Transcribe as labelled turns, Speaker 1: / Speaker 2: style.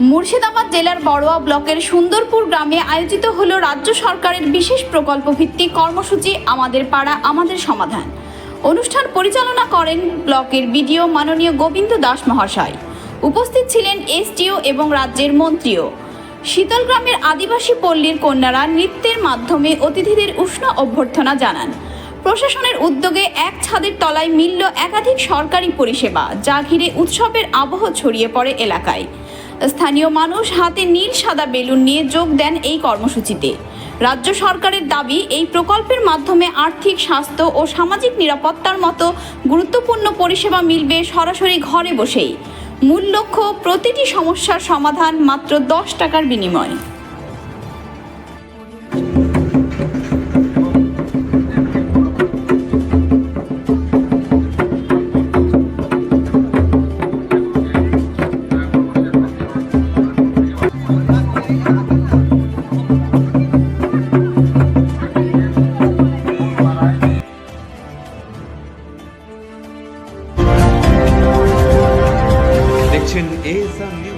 Speaker 1: মুর্শিদাবাদ জেলার বড়োয়া ব্লকের সুন্দরপুর গ্রামে আয়োজিত হলো রাজ্য সরকারের বিশেষ প্রকল্প ভিত্তিক কর্মসূচি আমাদের পাড়া, আমাদের সমাধান। অনুষ্ঠান পরিচালনা করেন ব্লকের বিডিও মাননীয় গোবিন্দ দাস মহাশয়। উপস্থিত ছিলেন এসডিও এবং রাজ্যের মন্ত্রীও। শীতল গ্রামের আদিবাসী পল্লীর কন্যারা নৃত্যের মাধ্যমে অতিথিদের উষ্ণ অভ্যর্থনা জানান। প্রশাসনের উদ্যোগে এক ছাদের তলায় মিলল একাধিক সরকারি পরিষেবা, যা ঘিরে উৎসবের আবহ ছড়িয়ে পড়ে এলাকায়। স্থানীয় মানুষ হাতে নীল সাদা বেলুন নিয়ে যোগ দেন এই কর্মসূচিতে। রাজ্য সরকারের দাবি, এই প্রকল্পের মাধ্যমে আর্থিক স্বাস্থ্য ও সামাজিক নিরাপত্তার মতো গুরুত্বপূর্ণ পরিষেবা মিলবে সরাসরি ঘরে বসেই। মূল লক্ষ্য প্রতিটি সমস্যার সমাধান মাত্র দশ টাকার বিনিময়ে।
Speaker 2: is a new